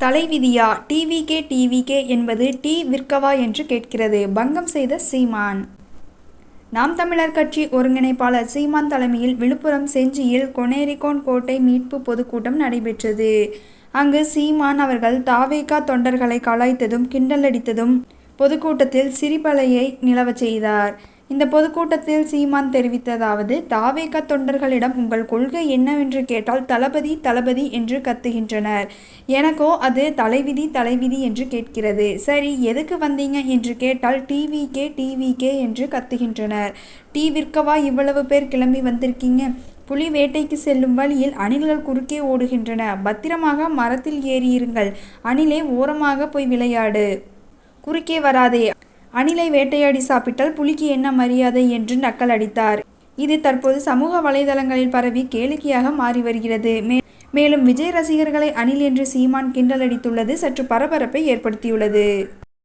தலைவிதியா? டிவிகே டிவிகே என்பது டி விற்கவா என்று கேட்கிறது. பங்கம் செய்த சீமான். நாம் தமிழர் கட்சி ஒருங்கிணைப்பாளர் சீமான் தலைமையில் விழுப்புரம் செஞ்சியில் கொனேரிகோன் கோட்டை மீட்பு பொதுக்கூட்டம் நடைபெற்றது. அங்கு சீமான் அவர்கள் தாவேகா தொண்டர்களை கலாய்த்ததும் கிண்டலடித்ததும் பொதுக்கூட்டத்தில் சிரிப்பலையை நிலவச் செய்தார். இந்த பொதுக்கூட்டத்தில் சீமான் தெரிவித்ததாவது தாவேக தொண்டர்களிடம் உங்கள் கொள்கை என்னவென்று கேட்டால் தளபதி தளபதி என்று கத்துகின்றனர். எனக்கோ அது தலைவிதி தலைவிதி என்று கேட்கிறது. சரி எதுக்கு வந்தீங்க என்று கேட்டால் டிவிகே டிவிகே என்று கத்துகின்றனர். டீ விற்கவா இவ்வளவு பேர் கிளம்பி வந்திருக்கீங்க? புலி வேட்டைக்கு செல்லும் வழியில் அணில்கள் குறுக்கே ஓடுகின்றன. பத்திரமாக மரத்தில் ஏறியிருங்கள். அணிலே ஓரமாக போய் விளையாடு. குறுக்கே வராதே. அணிலை வேட்டையாடி சாப்பிட்டால் புலிக்கு என்ன மரியாதை என்று நக்கல் அடித்தார். இது தற்போது சமூக வலைதளங்களில் பரவி கேளிக்கையாக மாறி வருகிறது. மேலும் விஜய் ரசிகர்களை அணில் என்று சீமான் கிண்டலடித்துள்ளது சற்று பரபரப்பை ஏற்படுத்தியுள்ளது.